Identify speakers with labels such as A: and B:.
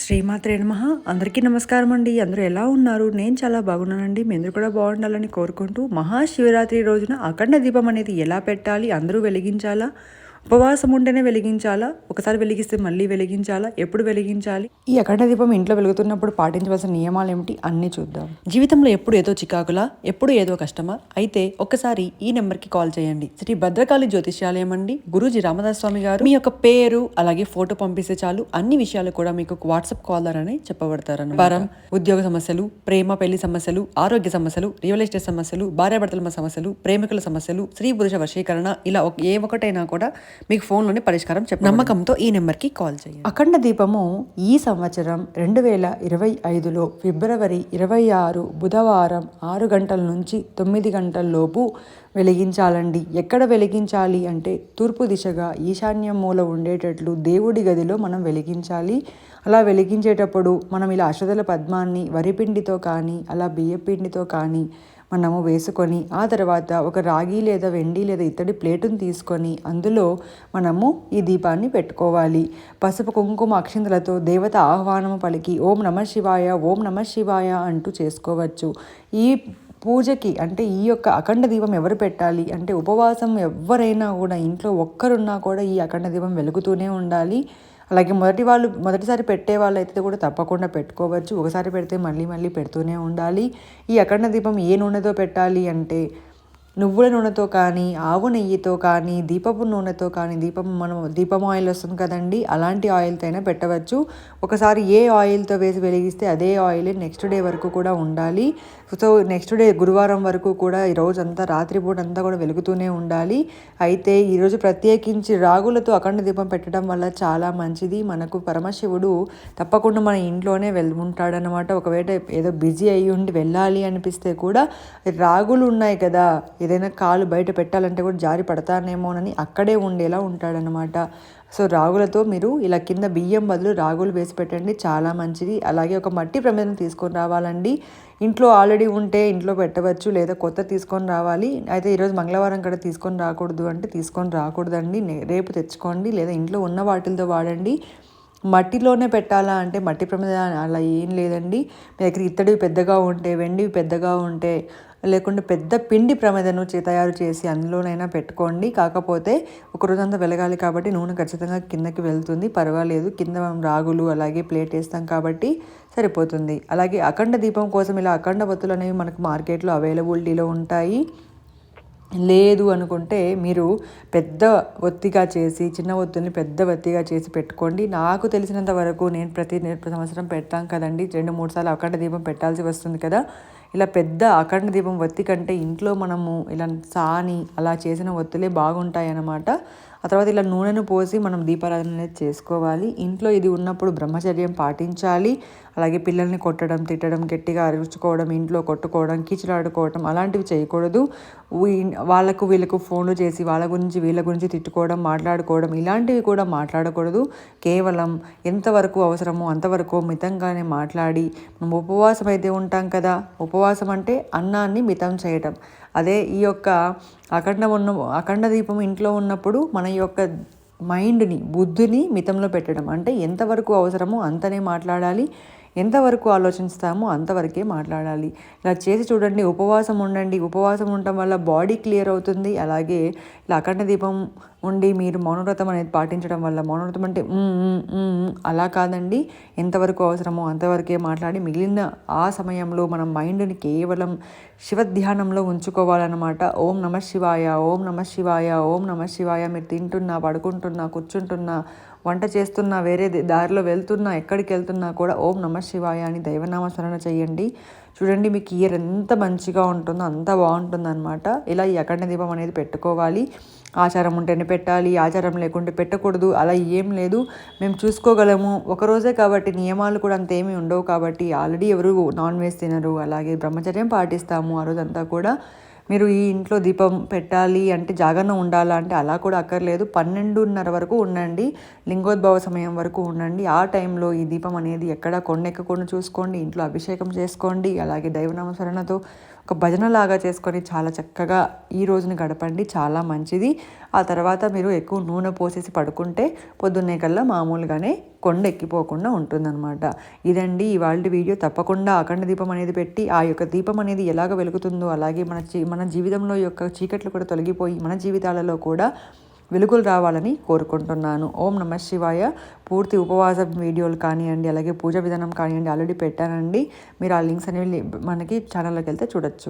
A: శ్రీమాత్రే నమ. అందరికీ నమస్కారం అండి అందరూ ఎలా ఉన్నారు? నేను చాలా బాగున్నానండి. మీరు కూడా బాగుండాలని కోరుకుంటూ మహాశివరాత్రి రోజున అఖండ దీపం అనేది ఎలా పెట్టాలి? అందరూ వెలిగించాలా? ఉపవాసం ఉంటేనే వెలిగించాలా? ఒకసారి వెలిగిస్తే మళ్ళీ వెలిగించాలా? ఎప్పుడు వెలిగించాలి? ఈ అఖండ దీపం ఇంట్లో వెలుగుతున్నప్పుడు పాటించవలసిన నియమాలు ఏమిటి? అన్నీ చూద్దాం. జీవితంలో ఎప్పుడు ఏదో చికాకులా? ఎప్పుడు ఏదో కష్టమా? అయితే ఒక్కసారి ఈ నెంబర్కి కాల్ చేయండి. శ్రీ భద్రకాళి జ్యోతిష్యాలయం అండి. గురూజీ రామదాస్ స్వామి గారు మీ యొక్క పేరు అలాగే ఫోటో పంపిస్తే చాలు. అన్ని విషయాలు కూడా మీకు వాట్సాప్ కాల్ ద్వారానే చెప్పబడతారు పరం ఉద్యోగ సమస్యలు ప్రేమ పెళ్ళి సమస్యలు ఆరోగ్య సమస్యలు రియల్ ఎస్టేట్ సమస్యలు భార్యాభర్తల సమస్యలు ప్రేమికుల సమస్యలు స్త్రీ పురుష వశీకరణ ఇలా ఏ ఒకటైనా కూడా మీకు ఫోన్లోనే పరిష్కారం చెప్ప నమ్మకంతో ఈ నెంబర్కి కాల్ చేయండి. అఖండ దీపము ఈ సంవత్సరం రెండు వేల ఇరవై ఐదులో ఫిబ్రవరి ఇరవై ఆరు బుధవారం ఆరు గంటల నుంచి తొమ్మిది గంటల లోపు వెలిగించాలండి. ఎక్కడ వెలిగించాలి అంటే తూర్పు దిశగా ఈశాన్య మూల ఉండేటట్లు దేవుడి గదిలో మనం వెలిగించాలి. అలా వెలిగించేటప్పుడు మనం ఇలా అశ్వదల పద్మాన్ని వరిపిండితో కానీ అలా బియ్యపిండితో కానీ మనము వేసుకొని ఆ తర్వాత ఒక రాగి లేదా వెండి లేదా ఇత్తడి ప్లేటును తీసుకొని అందులో మనము ఈ దీపాన్ని పెట్టుకోవాలి. పసుపు కుంకుమ అక్షింతలతో దేవత ఆహ్వానము పలికి ఓం నమ శివాయ ఓం నమ శివాయ అంటూ చేసుకోవచ్చు. ఈ పూజకి అంటే ఈ యొక్క అఖండ దీపం ఎవరు పెట్టాలి అంటే ఉపవాసం ఎవరైనా కూడా ఇంట్లో ఒక్కరున్నా కూడా ఈ అఖండ దీపం వెలుగుతూనే ఉండాలి. అలాగే మొదటి వాళ్ళు మొదటిసారి పెట్టే వాళ్ళు అయితే కూడా తప్పకుండా పెట్టుకోవచ్చు. ఒకసారి పెడితే మళ్ళీ మళ్ళీ పెడుతూనే ఉండాలి. ఈ అఖండ దీపం ఏ నూనెతో పెట్టాలి అంటే నువ్వుల నూనెతో కానీ ఆవు నెయ్యితో కానీ దీపపు నూనెతో కానీ దీపం మనం దీపం ఆయిల్ వస్తుంది కదండి అలాంటి ఆయిల్తో అయినా పెట్టవచ్చు. ఒకసారి ఏ ఆయిల్తో వేసి వెలిగిస్తే అదే ఆయిల్ నెక్స్ట్ డే వరకు కూడా ఉండాలి. సో నెక్స్ట్ డే గురువారం వరకు కూడా ఈ రోజంతా రాత్రిపూట అంతా కూడా వెలుగుతూనే ఉండాలి. అయితే ఈరోజు ప్రత్యేకించి రాగులతో అఖండ దీపం పెట్టడం వల్ల చాలా మంచిది. మనకు పరమశివుడు తప్పకుండా మన ఇంట్లోనే వెళ్ ఉంటాడనమాట ఒకవేళ ఏదో బిజీ అయ్యి ఉండి వెళ్ళాలి అనిపిస్తే కూడా రాగులు ఉన్నాయి కదా ఏదైనా కాలు బయట పెట్టాలంటే కూడా జారి పడతానేమోనని అక్కడే ఉండేలా ఉంటాడనమాట సో రాగులతో మీరు ఇలా కింద బియ్యం బదులు రాగులు వేసి పెట్టండి చాలా మంచిది. అలాగే ఒక మట్టి ప్రమేదం తీసుకొని రావాలండి. ఇంట్లో ఆల్రెడీ ఉంటే ఇంట్లో పెట్టవచ్చు లేదా కొత్త తీసుకొని రావాలి. అయితే ఈరోజు మంగళవారం కూడా తీసుకొని రాకూడదు అంటే తీసుకొని రాకూడదండి. రేపు తెచ్చుకోండి లేదా ఇంట్లో ఉన్న వాటిలతో వాడండి. మట్టిలోనే పెట్టాలా అంటే మట్టి ప్రమేదం అలా ఏం లేదండి. మీ దగ్గర ఇత్తడివి పెద్దగా ఉంటే వెండివి పెద్దగా ఉంటే లేకుంటే పెద్ద పిండి ప్రమేదను తయారు చేసి అందులోనైనా పెట్టుకోండి. కాకపోతే ఒక రోజంతా వెలగాలి కాబట్టి నూనె ఖచ్చితంగా కిందకి వెళ్తుంది. పర్వాలేదు. కింద మనం రాగులు అలాగే ప్లేట్ వేస్తాం కాబట్టి సరిపోతుంది. అలాగే అఖండ దీపం కోసం ఇలా అఖండ వత్తులు అనేవి మనకు మార్కెట్లో అవైలబిలిటీలో ఉంటాయి. లేదు అనుకుంటే మీరు పెద్ద ఒత్తిగా చేసి చిన్న ఒత్తుల్ని పెద్ద ఒత్తిగా చేసి పెట్టుకోండి. నాకు తెలిసినంత వరకు నేను ప్రతి సంవత్సరం పెడతాం కదండి. రెండు మూడు సార్లు అఖండ దీపం పెట్టాల్సి వస్తుంది కదా. ఇలా పెద్ద అఖండ దీపం ఒత్తి కంటే ఇంట్లో మనము ఇలా సాని అలా చేసిన ఒత్తులే బాగుంటాయి అన్నమాట ఆ తర్వాత ఇలా నూనెను పోసి మనం దీపారాధన అనేది చేసుకోవాలి. ఇంట్లో ఇది ఉన్నప్పుడు బ్రహ్మచర్యం పాటించాలి. అలాగే పిల్లల్ని కొట్టడం తిట్టడం గట్టిగా అరుచుకోవడం ఇంట్లో కొట్టుకోవడం కీచులాడుకోవడం అలాంటివి చేయకూడదు. వీ- వాళ్ళకు వీళ్ళకు ఫోన్లు చేసి వాళ్ళ గురించి వీళ్ళ గురించి తిట్టుకోవడం మాట్లాడుకోవడం ఇలాంటివి కూడా మాట్లాడకూడదు. కేవలం ఎంతవరకు అవసరమో అంతవరకు మితంగానే మాట్లాడి మనం ఉపవాసం అయితే ఉంటాం కదా ఉపవాసం ఉపవాసం అంటే అన్నాన్ని మితం చేయటం. అదే ఈ యొక్క అఖండ ఉన్న అఖండ దీపం ఇంట్లో ఉన్నప్పుడు మన యొక్క మైండ్ని బుద్ధిని మితంలో పెట్టడం. అంటే ఎంతవరకు అవసరమో అంతనే మాట్లాడాలి. ఎంతవరకు ఆలోచిస్తామో అంతవరకే మాట్లాడాలి. ఇలా చేసి చూడండి ఉపవాసం ఉండండి. ఉపవాసం ఉండటం వల్ల బాడీ క్లియర్ అవుతుంది. అలాగే ఇలా అఖండ దీపం ఉండి మీరు మౌనవ్రతం అనేది పాటించడం వల్ల మౌనవ్రతం అంటే అలా కాదండి. ఎంతవరకు అవసరమో అంతవరకే మాట్లాడి మిగిలిన ఆ సమయంలో మనం మైండ్ని కేవలం శివ ధ్యానంలో ఉంచుకోవాలన్నమాట. ఓం నమ శివాయ ఓం నమ శివాయ ఓం నమ శివాయ. మీరు తింటున్నా పడుకుంటున్నా కూర్చుంటున్నా వంట చేస్తున్నా వేరే దారిలో వెళ్తున్నా ఎక్కడికి వెళ్తున్నా కూడా ఓం నమ శివాయ అని దైవనామ స్మరణ చేయండి. చూడండి మీకు ఇయర్ ఎంత మంచిగా ఉంటుందో అంత బాగుంటుంది అనమాట ఇలా ఈ అఖండ దీపం అనేది పెట్టుకోవాలి. ఆచారం ఉంటేనే పెట్టాలి ఆచారం లేకుంటే పెట్టకూడదు అలా ఏం లేదు. మేము చూసుకోగలము. ఒక రోజే కాబట్టి నియమాలు కూడా అంత ఏమీ ఉండవు కాబట్టి ఆల్రెడీ ఎవరు నాన్ వెజ్ తినరు అలాగే బ్రహ్మచర్యం పాటిస్తాము ఆ రోజంతా కూడా. మీరు ఈ ఇంట్లో దీపం పెట్టాలి అంటే జాగరణ ఉండాలా అంటే అలా కూడా అక్కర్లేదు. పన్నెండున్నర వరకు ఉండండి. లింగోద్భవ సమయం వరకు ఉండండి. ఆ టైంలో ఈ దీపం అనేది ఎక్కడ కొండెక్కకుండా చూసుకోండి. ఇంట్లో అభిషేకం చేసుకోండి. అలాగే దైవనామస్మరణతో ఒక భజనలాగా చేసుకొని చాలా చక్కగా ఈ రోజుని గడపండి చాలా మంచిది. ఆ తర్వాత మీరు ఎక్కువ నూనె పోసేసి పడుకుంటే పొద్దున్నే కల్లా మామూలుగానే కొండ ఎక్కిపోకుండా ఉంటుందన్నమాట. ఇదండి ఇవాళ వీడియో. తప్పకుండా అఖండ దీపం అనేది పెట్టి ఆ యొక్క దీపం అనేది ఎలాగ వెలుగుతుందో అలాగే మన మన జీవితంలో యొక్క చీకట్లు కూడా తొలగిపోయి మన జీవితాలలో కూడా వెలుగులు రావాలని కోరుకుంటున్నాను. ఓం నమ శివాయ. పూర్తి ఉపవాస వీడియోలు కానివ్వండి అలాగే పూజ విధానం కానివ్వండి ఆల్రెడీ పెట్టానండి. మీరు ఆ లింక్స్ అనేవి మనకి ఛానల్లోకి వెళ్తే చూడొచ్చు.